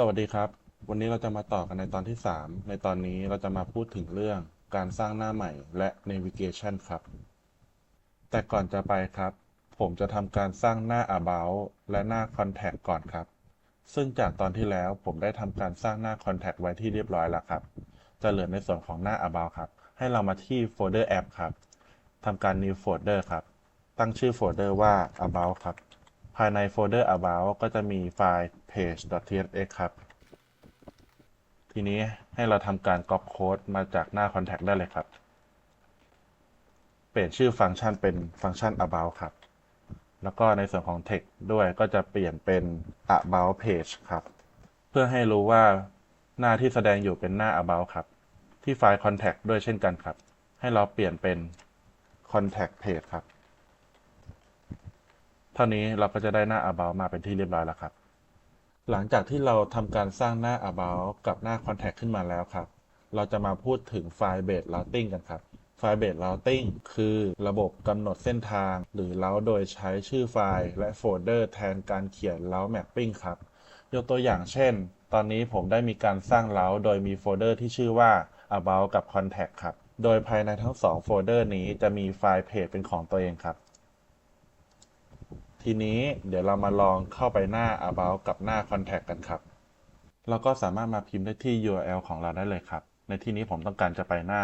สวัสดีครับ วันนี้เราจะมาต่อกันในตอนที่ 3 ในตอนนี้เราจะมาพูดถึงเรื่องการสร้างหน้าใหม่และ navigation ครับ แต่ก่อนจะไปครับ ผมจะทำการสร้างหน้า about และหน้า contact ก่อนครับ ซึ่งจากตอนที่แล้วผมได้ทำการสร้างหน้า contact ไว้ที่เรียบร้อยแล้วครับ จะเหลือในส่วนของหน้า about ครับ ให้เรามาที่โฟลเดอร์ app ครับทำการ new folder ครับ ตั้งชื่อโฟลเดอร์ว่า about ครับ ภายในโฟลเดอร์ about ก็จะมีไฟล์ page.tsx ครับ ทีนี้ให้เราทำการ copy code มาจากหน้า contact ได้เลยครับ เปลี่ยนชื่อฟังก์ชันเป็นฟังก์ชัน about ครับ แล้วก็ในส่วนของ text ด้วยก็จะเปลี่ยนเป็น about page ครับ เพื่อให้รู้ว่าหน้าที่แสดงอยู่เป็นหน้า about ครับ ที่ไฟล์ contact ด้วยเช่นกันครับ ให้เราเปลี่ยนเป็น contact page ครับ ท่านี้เราก็จะได้หน้า about มาเป็นที่เรียบร้อยแล้วครับ หลังจากที่เราทำการสร้างหน้า about กับหน้า contact ขึ้นมาแล้วครับ เราจะมาพูดถึงไฟล์ base routing กันครับไฟล์ base routing คือระบบกำหนดเส้นทาง หรือ route โดยใช้ชื่อไฟล์และโฟลเดอร์แทนการเขียน route mapping ครับ ยกตัวอย่างเช่น ตอนนี้ผมได้มีการสร้าง route โดยมีโฟลเดอร์ที่ชื่อว่า about กับ contact ครับ โดยภายในทั้งสองโฟลเดอร์นี้จะมีไฟล์เพจเป็นของตัวเองครับ ทีนี้เดี๋ยวเรามาลองเข้าไปหน้า about กับหน้า contact กันครับเราก็สามารถมาพิมพ์ได้ที่ URL ของเราได้เลยครับ ในที่นี้ผมต้องการจะไปหน้า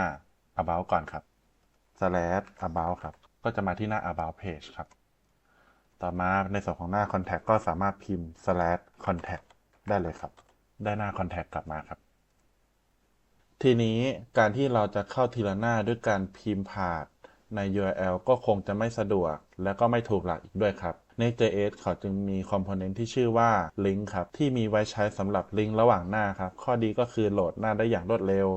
about ก่อนครับ slash about ครับ ก็จะมาที่หน้า about page ครับ ต่อมาในส่วนของหน้า contact ก็สามารถพิมพ์ slash contact ได้เลยครับ ได้หน้า contact กลับมาครับ ทีนี้การที่เราจะเข้าทีละหน้าด้วยการพิมพ์ผ่านใน URL ก็คงจะไม่สะดวกและก็ไม่ถูกหลักอีกด้วยครับ Next.js เขาจึงมีคอมโพเนนต์ที่ชื่อว่า Link ครับ ที่มีไว้ใช้สำหรับลิงก์ระหว่างหน้าครับ ข้อดีก็คือโหลดหน้าได้อย่างรวดเร็ว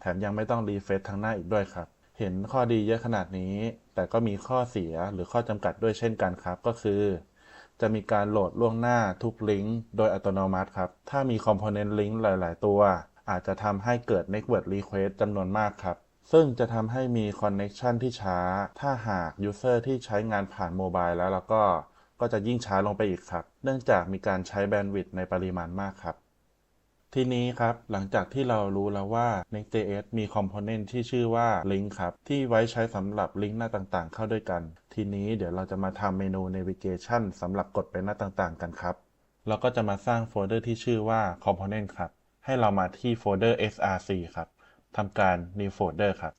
แถมยังไม่ต้องรีเฟรชทั้งหน้าอีกด้วยครับ เห็นข้อดีเยอะขนาดนี้ แต่ก็มีข้อเสียหรือข้อจำกัดด้วยเช่นกันครับ ก็คือ จะมีการโหลดล่วงหน้าทุกลิงก์โดยอัตโนมัติครับ ถ้ามีคอมโพเนนต์ลิงก์หลาย ๆ ตัว อาจจะทำให้เกิด Network Request จำนวนมากครับซึ่งจะทำให้มี Connection ที่ช้า ถ้าหาก User ที่ใช้งานผ่านโมบายแล้วแล้วก็ ก็จะยิ่งช้าลงไปอีกครับ เนื่องจากมีการใช้แบนด์วิดต์ในปริมาณมากครับทีนี้ครับ หลังจากที่เรารู้แล้วว่า Next.js มีคอมโพเนนต์ที่ชื่อว่า Link ครับ ที่ไว้ใช้สำหรับลิงก์หน้าต่างๆ เข้าด้วยกัน ทีนี้เดี๋ยวเราจะมาทำเมนู Navigation สำหรับกดไปหน้าต่างๆ กันครับ เราก็จะมาสร้างโฟลเดอร์ที่ชื่อว่า Component ครับ ให้เรามาที่โฟลเดอร์ src ครับทำการ new folder ครับ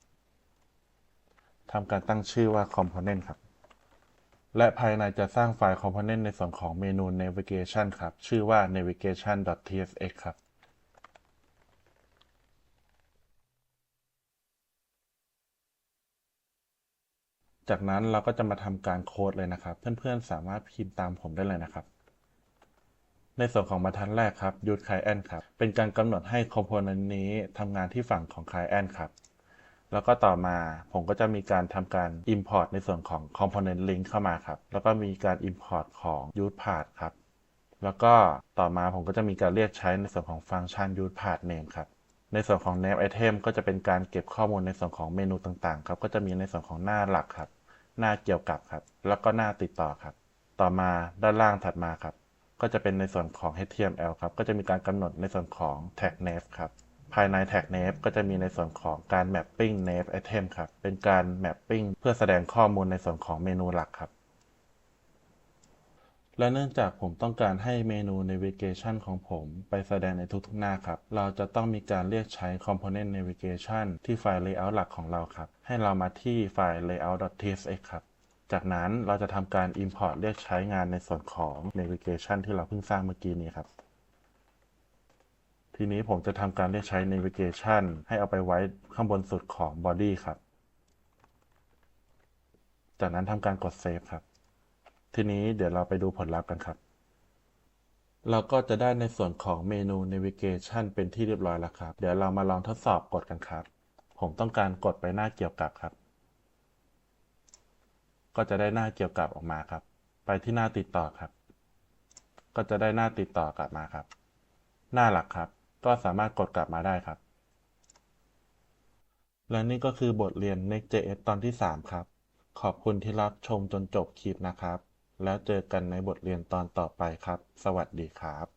ทำการตั้งชื่อว่า component ครับ และภายในจะสร้างไฟล์ component ในส่วนของเมนู navigation ครับ ชื่อว่า navigation.tsx ครับ จากนั้นเราก็จะมาทำการโค้ดเลยนะครับ เพื่อนๆ สามารถพิมพ์ตามผมได้เลยนะครับ ในส่วนของบรรทัดแรกครับ use client ครับ เป็นการกำหนดให้ component นี้ทำงานที่ฝั่งของ client ครับ แล้วก็ต่อมาผมก็จะมีการทำการ import ในส่วนของ component link เข้ามาครับ แล้วก็มีการ import ของ use path ครับ แล้วก็ต่อมาผมก็จะมีการเรียกใช้ในส่วนของฟังก์ชัน use path name ครับ ในส่วนของ name item ก็จะเป็นการเก็บข้อมูลในส่วนของเมนูต่างๆ ครับ ก็จะมีในส่วนของหน้าหลักครับ หน้าเกี่ยวกับครับ แล้วก็หน้าติดต่อครับ ต่อมาด้านล่างถัดมาครับ ก็จะเป็นในส่วนของ HTML ครับ ก็จะมีการกำหนดในส่วนของ tag name ครับ ภายใน tag name ก็จะมีในส่วนของการ mapping name item ครับ เป็นการ mapping เพื่อแสดงข้อมูลในส่วนของเมนูหลักครับ และเนื่องจากผมต้องการให้เมนู navigation ของผมไปแสดงในทุกๆหน้าครับ เราจะต้องมีการเรียกใช้ component navigation ที่ไฟล์ layout หลักของเราครับ ให้เรามาที่ไฟล์ layout.tsx ครับ จากนั้นเราจะทำการ import เรียกใช้งานในส่วนของ navigation ที่เราเพิ่งสร้างเมื่อกี้นี้ครับ ทีนี้ผมจะทำการเรียกใช้ navigation ให้เอาไปไว้ข้างบนสุดของ body ครับ จากนั้นทำการกด save ครับ ทีนี้เดี๋ยวเราไปดูผลลัพธ์กันครับ เราก็จะได้ในส่วนของเมนู navigation เป็นที่เรียบร้อยแล้วครับ เดี๋ยวเรามาลองทดสอบกดกันครับ ผมต้องการกดไปหน้าเกี่ยวกับครับ ก็จะได้หน้าเกี่ยวกับออกมาครับ ไปที่หน้าติดต่อครับ ก็จะได้หน้าติดต่อกลับมาครับ หน้าหลักครับ ก็สามารถกดกลับมาได้ครับ และนี่ก็คือบทเรียน Next.js ตอนที่ 3 ครับ ขอบคุณที่รับชมจนจบคลิปนะครับ แล้วเจอกันในบทเรียนตอนต่อไปครับ สวัสดีครับ